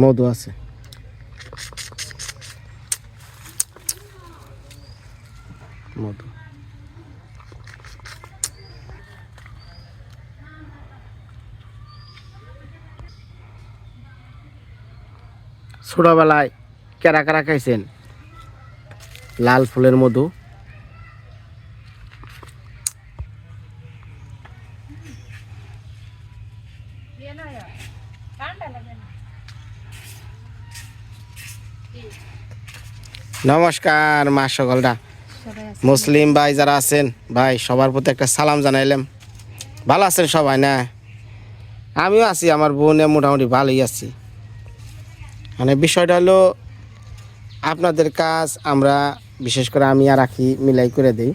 মধু আছে। মধু। ছোটবেলায় কেরা কেরা খাইছেন? লাল ফুলের মধু। নমস্কার মা সকলরা। মুসলিম ভাই যারা আছেন ভাই সবার প্রতি একটা সালাম জানাইলাম। ভালো আছেন সবাই না? আমিও আছি আমার বোনে মোটামুটি ভালোই আছি। মানে বিষয়টা হলো আপনাদের কাজ আমরা বিশেষ করে আমি আর রাখি মিলাই করে দিই।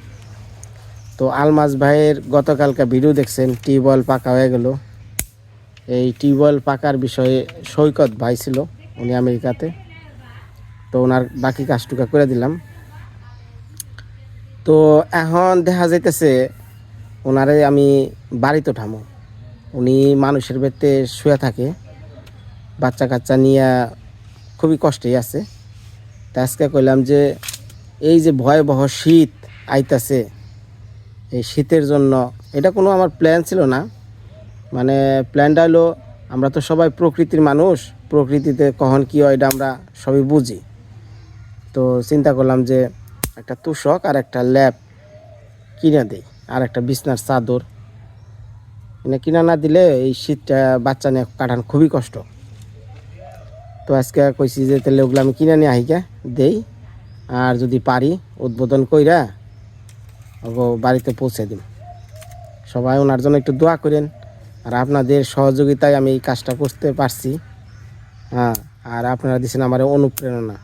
তো আলমাজ ভাইয়ের গতকালকে ভিডিও দেখছেন টিউবওয়েল পাকা হয়ে গেল। এই টিউবওয়েল পাকার বিষয়ে সৈকত ভাই ছিল উনি আমেরিকাতে। তো ওনার বাকি কাজটুকা করে দিলাম। তো এখন দেখা যাইতেছে ওনারে আমি বাড়িতে উঠামো উনি মানুষের বেতে শুয়ে থাকে। বাচ্চা কাচ্চা নিয়ে খুবই কষ্টেই আছে। তা আজকে কইলাম যে এই যে ভয়াবহ শীত আইতাছে, এই শীতের জন্য এটা কোনো আমার প্ল্যান ছিল না। মানে প্ল্যানটা হলো আমরা তো সবাই প্রকৃতির মানুষ, প্রকৃতিতে কখন কী হয় এটা আমরা সবই বুঝি। তো চিন্তা করলাম যে একটা তুষক আর একটা ল্যাপ কিনে দেই, আর একটা বিছনার চাদর। মানে কিনা না দিলে এই শীতটা বাচ্চা নিয়ে কাটান খুবই কষ্ট। তো আজকে কইছি যে তাহলে ওগুলো আমি কিনে নিয়ে আহিকা দেই। আর যদি পারি, উদ্বোধন কইরা ওগো বাড়িতে পৌঁছে দিন সবাই ওনার জন্য একটু দোয়া করেন, আর আপনাদের সহযোগিতায় আমি এই কাজটা করতে পারছি। হ্যাঁ আর আপনারা দিচ্ছেন আমার অনুপ্রেরণা।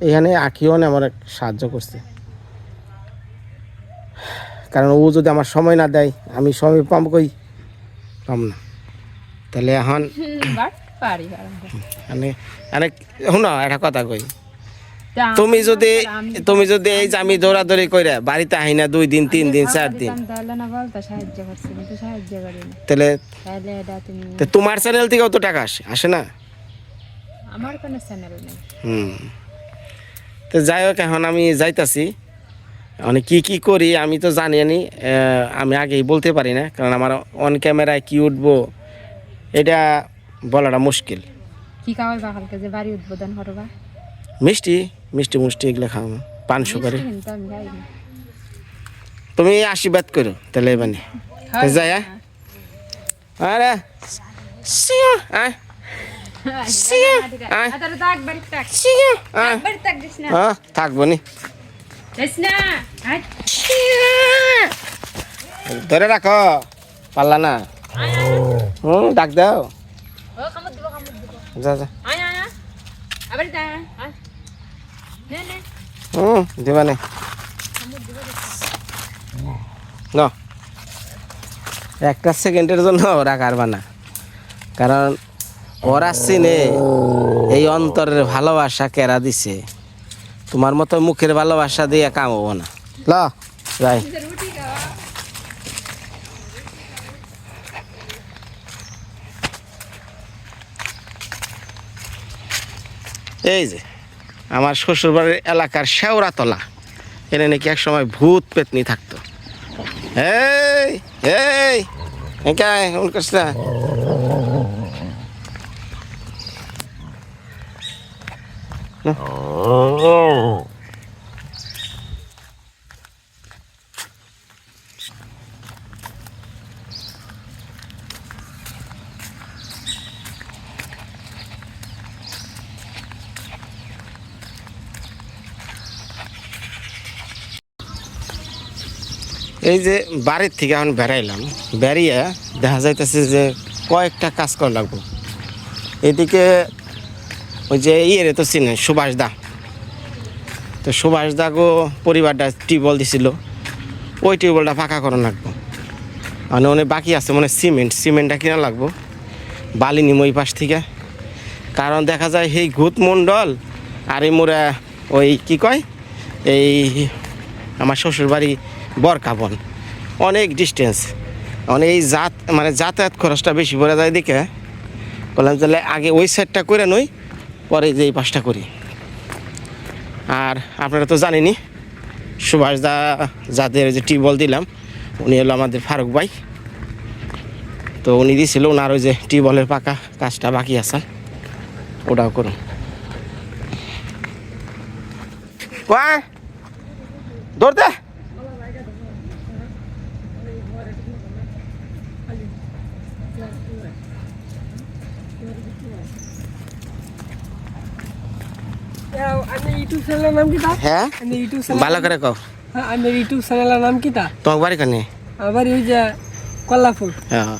এখানে আখিও আমার এক সাহায্য করছে। কারণ ও যদি আমার সময় না দেয় আমি সময় পাম কই? পাম না। তাহলে এখন। মানে মানে শুন একটা কথা কই। তুমি যদি তুমি যদি এই যে আমি দৌড়াদৌড়ি করে বাড়িতে আহি না দুই দিন তিন দিন চার দিন। তাহলে তো তোমার চ্যানেল থেকে অত টাকা আসে আসে না? আমার কোনো চ্যানেল নেই। হুম। তো যাই হোক এখন আমি যাইতাছি। মানে কি কি করি আমি তো জানি নি আমি আগেই বলতে পারি না কারণ আমার অন ক্যামেরায় কি উঠবো এটা বলাটা মুশকিল। কি খাওয়াই বা যে বাড়ি উদ্বোধন করবা মিষ্টি মিষ্টি মুষ্টি এগুলো খাওয়াবো পান সুপারি। তুমি আশীর্বাদ করো তাহলে মানে যাই হ্যাঁ? আরে হ্যাঁ থাকব নি ধরে রাখো পারলা না হুম ডাক দাও যা যা হুম দিবা নে ন একটা সেকেন্ডের জন্য রাখার না কারণ ওরা চিনে। এই অন্তরের ভালোবাসা কেরা দিছে? তোমার মতো মুখের ভালোবাসা দিয়ে কাম হব না। ল। যাই। এই যে আমার শ্বশুরবাড়ির এলাকার শেওড়াতলা। এনে নাকি এক সময় ভূত পেতনি থাকতো। এই এই একাই এই যে বাড়ির থেকে এখন বেড়াইলাম, বেরিয়ে দেখা যাইতেছে যে কয়েকটা কাজ করা লাগবো। এদিকে ওই যে ইয়ে তো চিনেন সুভাষ দা। তো সুভাষ দাগো পরিবারটা টিউবওয়েল দিছিল। ওই টিউবওয়েলটা ফাঁকা করা লাগবো। মানে অনেক বাকি আছে মানে সিমেন্ট, সিমেন্টটা কিনা লাগবো। বালি নিম ওই পাশ থেকে। কারণ দেখা যায় সেই ঘুত মণ্ডল আর এই মোরা ওই কি কয়? এই আমার শ্বশুর বাড়ি বরকাবন অনেক ডিস্টেন্স মানে এই যাত মানে যাতায়াত খরচটা বেশি পড়ে যায় দিকে বললাম তাহলে আগে ওই সাইডটা করে নই। পরে যে এই পাশটা করি। আর আপনারা তো জানেনই, সুভাষ দা যাদের যে টিউবওয়েল দিলাম, উনি হলো আমাদের ফারুক ভাই। তো উনি দিয়েছিল ওনার ওই যে টিউবওয়েলের পাকা কাজটা বাকি আছে, ওটাও করুন। কয়? দৌড়তে আমি ইউটিউব চ্যানেলের নাম কিতা হ্যাঁ? আমি ইউটিউব চ্যানেল ভালো করে কও। আমি ইউটিউব চ্যানেলের নাম কিতা তোমার বাড়ি কানে? ওই যে কল্লাপুর। হ্যাঁ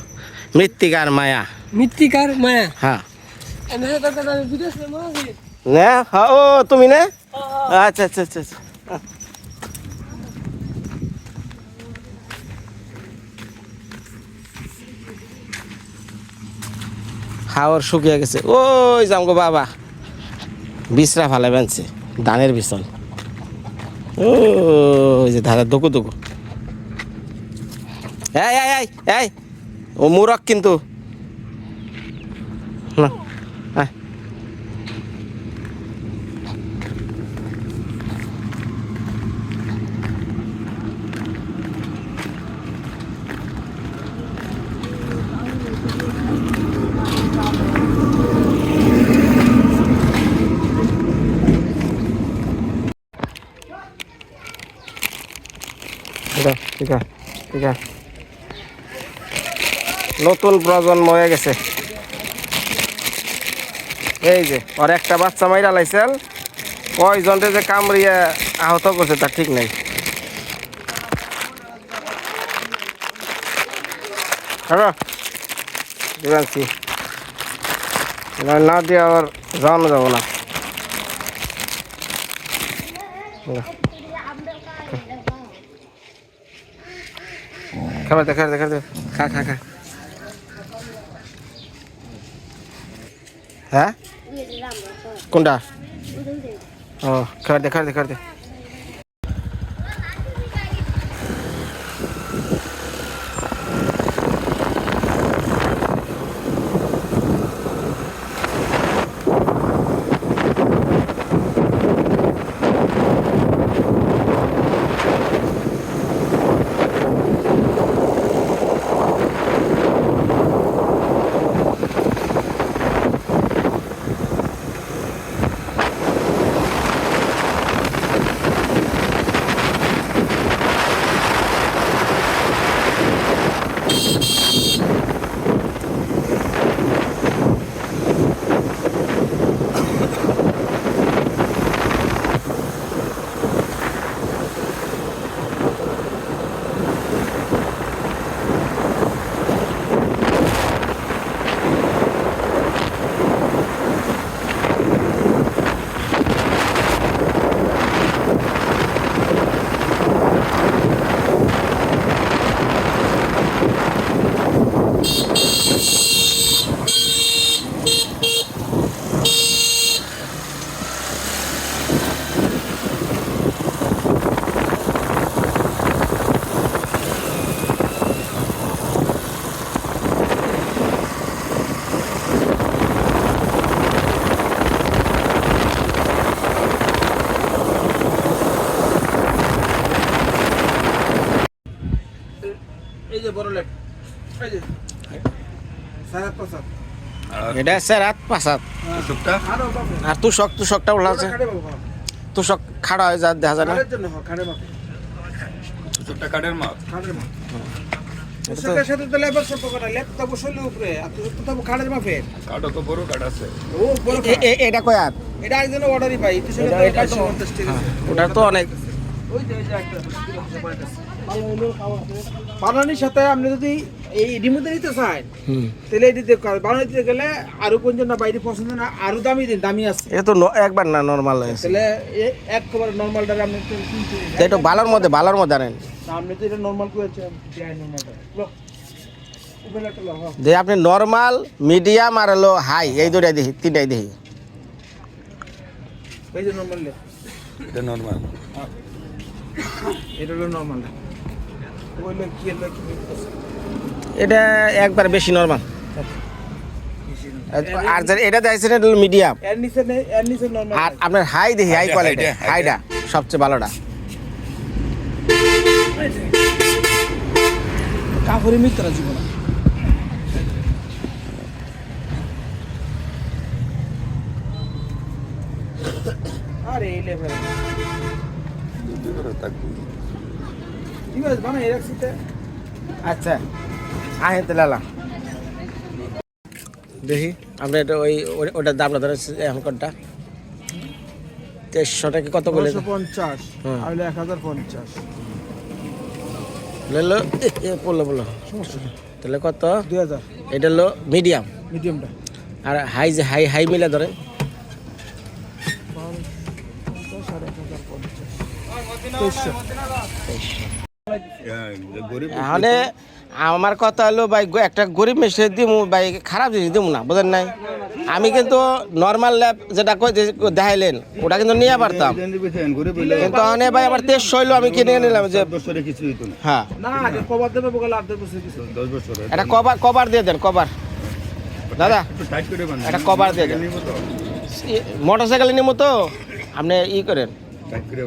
মৃত্তিকার মায়া। মৃত্তিকার মায়া। হ্যাঁ। নে হ্যাঁ ও তুমি নে? আচ্ছা আচ্ছা আচ্ছা আচ্ছা। হাওয়ার শুকিয়ে গেছে। ওই জামগো বাবা। বিছরা ফালে বানছে। ধানের বিছল ওই যে দাদা দুকু দুকু এই এই এই ও মুরক কিন্তু। না। ঠিক আছে ঠিক আছে নতুন প্রজন্ম হয়ে গেছে। এই যে, ওর একটা বাচ্চা মাইরা লাইছেল। কয়জনরে যে কামড়িয়ে আহত করছে তার ঠিক নেই। না দিয়ে আবার যাওয়ানো যাব না। খাবার দে খাবার দে খাবার দে খা খা খা। হ্যাঁ? কোনটা? ও, খাবার দে খাবার দে খাবার দে এই যে বড় লেপ এই যে সাড়ে পাঁচ হাত। এটা আছে রাত পাঁচাত আরও আর তুষক তুষকটা ওলা আছে। হ্যাঁ। তুষক খাড়া হয়ে যা দেখা যায় না। হ্যাঁ, এটা কয় আর এটা একজনের order ই পাই, এটা- তো তো- 550 টাকা। ওটা তো অনেক ওই যে ওই যে একটা বানানির সাথে আপনি যদি এই মধ্যে নিতে চান হুম। তাহলে এটি দিতে বানানি দিতে গেলে আরও পর্যন্ত না বাইরে পছন্দ না আরও দামি দিন দামি আছে। এটা তো একবার না নর্মাল হয়েছে তাহলে একবারে নর্মালটা আপনি একটু ভালোর মধ্যে ভালোর মধ্যে আনেন। আপনি তো এটা নর্মাল করেছেন হ্যাঁ। যে আপনি নর্মাল মিডিয়াম আর হলো হাই এই দুটাই দেখি তিনটাই দেখি। এই যে নর্মাল এটা নর্মাল এটা হলো নর্মাল ওইলে কি হলো কি করতেছে? এটা একবার বেশি নর্মাল আর যে এটা দেখছেন এটা মিডিয়াম নেই এর নিচে নর্মাল আর আপনার হাই দেখি হাই কোয়ালিটি হাইটা, সবচেয়ে ভালোটা। কাপড়ে মিত্রা জীবন আরে এই লেভেল ঠিক আছে আচ্ছা। আহেন তো লালা। দেখি আমরা এটা ওই ওটার দামটা ধরে এখন কোনটা? তেইশশো টাকা কত বলে পঞ্চাশ আর এক হাজার পঞ্চাশ। লেলো পড়ল পড়ল তাহলে কত? দুই হাজার। এটা হলো মিডিয়াম। মিডিয়ামটা। আর হাই যে হাই হাই মিলে পঞ্চাশ তেইশশো। আমার কথা হলো ভাই একটা গরিব মেশে দিমু ভাই খারাপ জিনিস দিমু না বোঝেন নাই? আমি কিন্তু নর্মাল ল্যাব যেটা কই- দেখাইলেন ওটা কিন্তু নিয়ে পারতাম। কিন্তু অনেক ভাই আবার তেইশ হইল আমি কিনে নিলাম যে হ্যাঁ। একটা কভার কভার দিয়ে দেন কভার দাদা একটা কভার দিয়ে দেন। মোটর সাইকেল নিমু তো? আপনি ই করেন। টাইট করে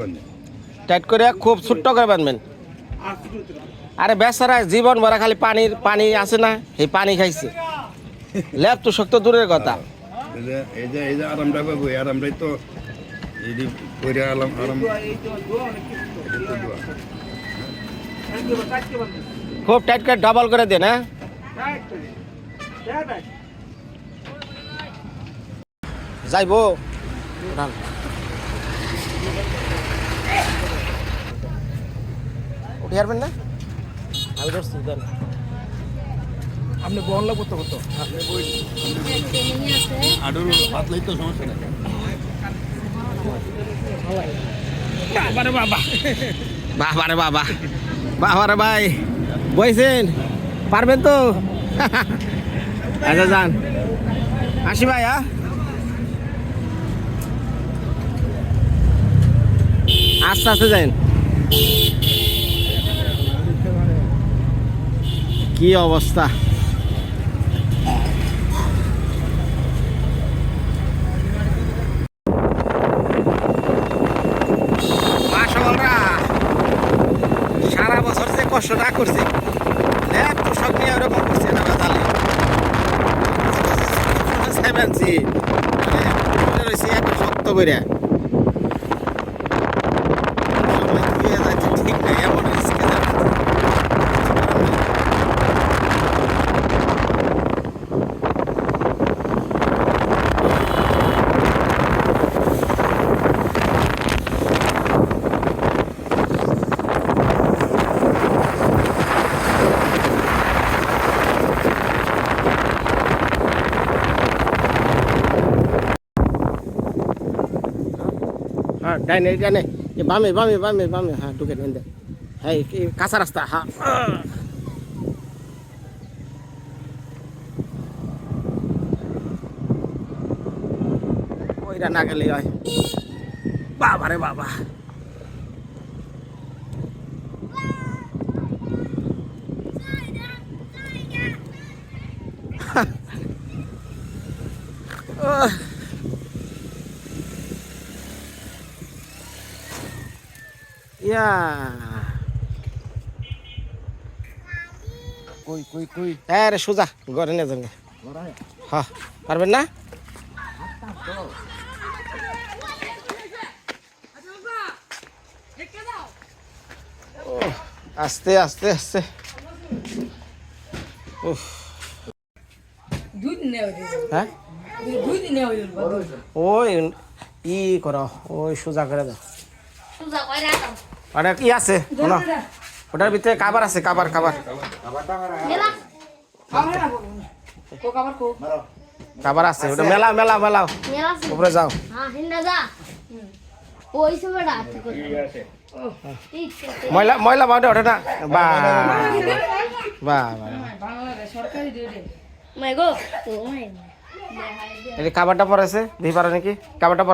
টাইট করে খুব ছোট্ট করে বাঁধবেন। আর বেচারা জীবন ভরা খালি পানির পানি আছে না এই পানি খাইছে ল্যাব তো শক্ত দূরের কথা এই যে এই যে আরামটা পাবো আরামটাই তো আরাম আরাম। খুব টাইট করে ডাবল করে দেন হ্যাঁ। যাইবো উঠে আসবেন না? আমি ধরছি দেন আপনি লাগবো তো কত আডুর হাত লাইতো সমস্যা নাই। বাবা। বাবারে বাবা। বাবারে ভাই বইছেন? পারবেন তো? আচ্ছা যান। আসি ভাই হ্যাঁ আস্তে আস্তে যান কি অবস্থা? সারা বছর যে কষ্টটা করছে দেখ তো সব নিয়ে ওরকম করছে না বাতালে রয়েছে একটা শক্ত করে হ্যাঁ ডাইনে ডাইনে বামে বামে বামে বামে। হ্যাঁ ঢুকে দেন হ্যাঁ কাঁচা রাস্তা হ্যাঁ। ওইটা না গেলে হয়। বাবা রে বাবা। ইয়া। কই কই কই? হ্যাঁ রে সোজা, ঘরে নিয়ে যান হ্যাঁ পারবেন না? আস্তে আস্তে আস্তে। হ্যাঁ? ওই, ই করো, ওই সোজা করে দাও। সুজা কইরা দাও। অনেক ই আছে? শোনো ওটার ভিতরে কাবার আছে কাবার কাবার। কাবার আছে ওটা মেলা মেলা মেলাও। উপরে যাও। ময়লা ময়লা বাউন্ডে ওঠে না? বা বা কাবারটা পরেছে? দিই পারো নাকি? কাবারটা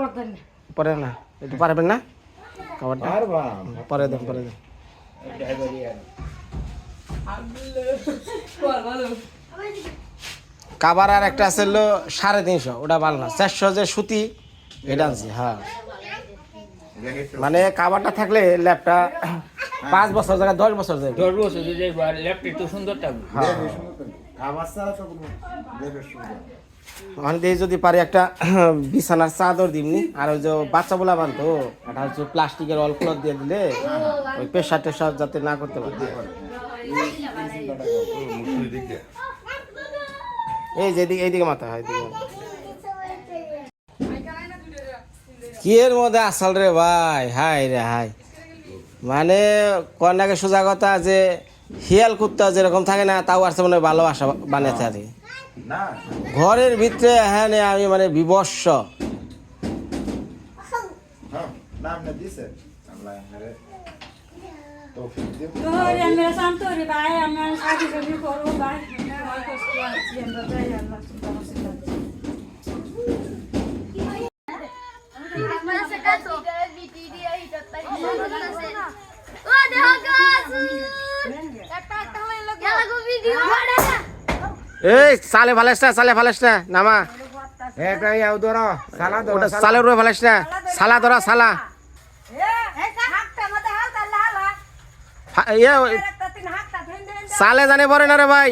বর্তন পরে না। একটু পারবেন না? কাবারটা পরে দেন পরে দেন। কাবার আর একটা আছে হলো সাড়ে তিনশো ওটা ভালো না। চারশো যে সুতি এটা আনছি হ্যাঁ। মানে কাবারটা থাকলে ল্যাপটা পাঁচ বছর জায়গায় দশ বছর যায় দশ বছর যদি ল্যাপটপ তো সুন্দর থাকবে। ওখান দিয়ে যদি পারি একটা বিছানার চাদর দিমনি। আর ওই যে বাচ্চা বলা বানতো এটা হচ্ছে প্লাস্টিকের অল ক্লথ দিয়ে দিলে ওই পেশা টেশা যাতে না করতে পারে। এই যেদিকে এইদিকে মাথা হয়, এদিকে কি এর মধ্যে আসল রে ভাই? হাই রে হাই। মানে কন্যাকে সোজা কথা যে, হিয়াল কুত্তা যেরকম থাকে না, তাও আসছে মানে ভালোবাসা বানিয়েছে আর কি। ঘরের ভিতরে হ্যাঁ নে আমি মানে আল্লাহ সুবহানাহু ও দেখো গাছ একটা একটা হয়ে লোক গেলা ভিডিও এই সালে ফালাস না সালে ফালাস না নামা সালে রয়ে ফালাস না সালা ধরা সালা ইয়ে, সালে জানে পরে না রে ভাই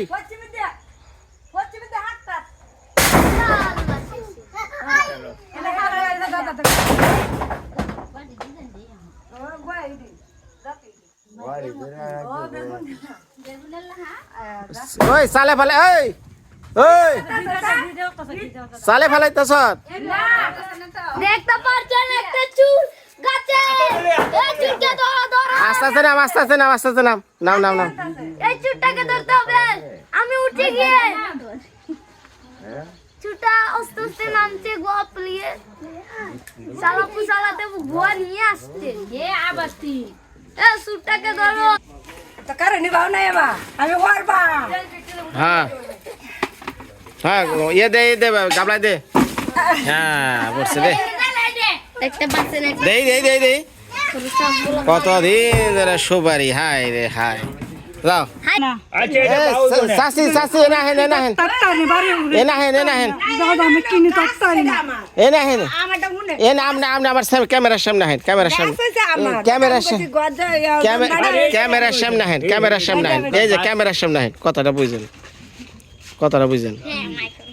ওই সালে ফালে এই ওই সালে ফালাইতেছ দেখতে পারছেন একটা চুল গাছে। এই চুলটা ধরো ধরো। আস্তে আস্তে নাম আস্তে আস্তে নাম আস্তে আস্তে নাম। নাম নাম নাম। এই চুলটাকে ধরতে হবে। আমি উঠে গিয়ে চুটা আস্তে আস্তে নামছে গোয়া প্লিয়ে সালা পুসালাতে গোয়া নিয়ে আসছে। এ আবাসটি এ চুলটাকে ধরো। তো কারে নিবাও না এবা আমি পারবা হ্যাঁ। হ্যাঁ ইয়ে দে ইয়ে দে গাবলাই দে। হ্যাঁ বলছে দে। দেখতে পাচ্ছেন দেই দেই দেই দেই। কতদিন ধরে সুপারি হাই রে হাই। আচ্ছা সাসি সাসি এনা হেন এনা হেন এনা হেন এনা হেন এনা হেন মনে না আমনে আমার সামনে ক্যামেরার সামনে হেন ক্যামেরার সামনে। ক্যামেরার সামনে। ক্যামেরার সামনে হেন ক্যামেরার সামনে হেন এই যে ক্যামেরার সামনে হেন কথাটা বুঝেন। কথাটা বুঝেন?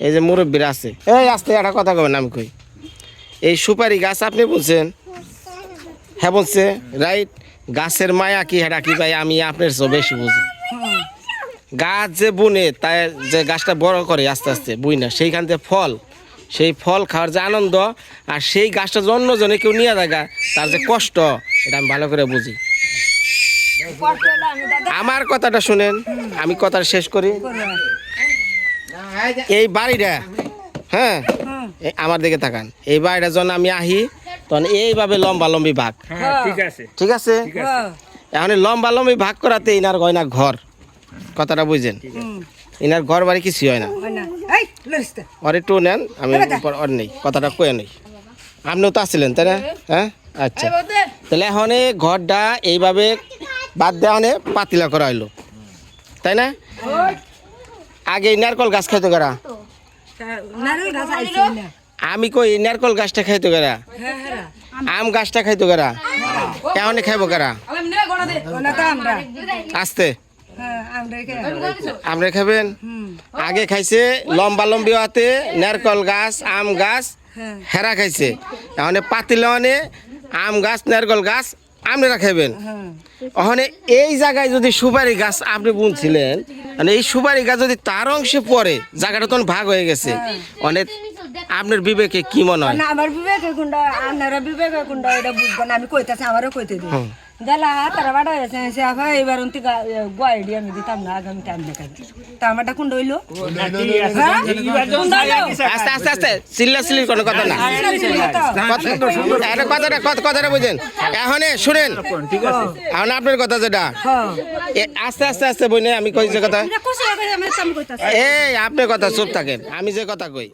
এই যে মুরব্বীরা আছে। এই আস্তে একটা কথা কবেন আমি কই? এই সুপারি গাছ আপনি বলছেন? হ্যাঁ বলছে রাইট গাছের মায়া কি হেটা কি ভাই? আমি আপনার চেয়ে বেশি বুঝি। গাছ যে বুনে তাই যে গাছটা বড় করে আস্তে আস্তে বুই না সেইখান থেকে ফল। সেই ফল খাওয়ার যে আনন্দ আর সেই গাছটা যে অন্যজনে কেউ নিয়ে দেখা তার যে কষ্ট এটা আমি ভালো করে বুঝি। আমার কথাটা শুনেন আমি কথাটা শেষ করি। এই বাড়িটা হ্যাঁ? এই আমার দিকে তাকান। এই বাড়িটা যখন আমি আহি তখন এইভাবে লম্বা লম্বি ভাগ। হ্যাঁ ঠিক আছে। ঠিক আছে? এখন এই লম্বা লম্বি ভাগ করাতে ইনার গয়না ঘর। কথাটা বুঝছেন? ইনার ঘর বাড়ি কিছু হয় না। ওর একটু নেন আমি উপর ওর নেই। কথাটা কয়ে নেই। আপনিও তো আসছিলেন তাই না? হ্যাঁ? আচ্ছা। তাহলে এখন এই ঘরটা এইভাবে বাদ দেওয়া হনে পাতিলা করা হইল। তাই না? আগে নারকল গাছ খাইতো গেরা। আমি কই নারকল গাছটা খাইতো গেরা। আম গাছটা খাইতো গেরা। এখন খাইবো গেরা? আস্তে। হ্যাঁ আমরা খাবেন আগে খাইছে লম্বা লম্বি হাতে নারকল গাছ আম গাছ হেরা খাইছে। এখন পাতিলনে আম গাছ নারকল গাছ আপনারা খাবেন ওখানে এই জায়গায় যদি সুপারি গাছ আপনি বুনছিলেন মানে এই সুপারি গাছ যদি তার অংশে পড়ে জায়গাটা তখন ভাগ হয়ে গেছে। অনেক আপনার বিবেকে কি মনে হয়? না আমার বিবেকে কুন্ডা আপনারা বিবেকে কুন্ডা এটা বুঝব না আমি কইতাছি আমারও কইতে দিই দেলা তারা বাড়া হয়েছে সে আবার এবার অন্তি গোয়াইডি আমি দিতাম না আগামী টাইম দেখাই তা আমারটা কোন রইল হ্যাঁ? আস্তে আস্তে আস্তে চিল্লা চিল্লির কোনো কথা না কথাটা কথাটা বুঝেন এখন শুনেন ঠিক আছে এখন আপনার কথা যেটা হ্যাঁ এ, আস্তে আস্তে আস্তে বইনে আমি কই যে কথা এই আপনার কথা চুপ থাকেন আমি যে কথা কই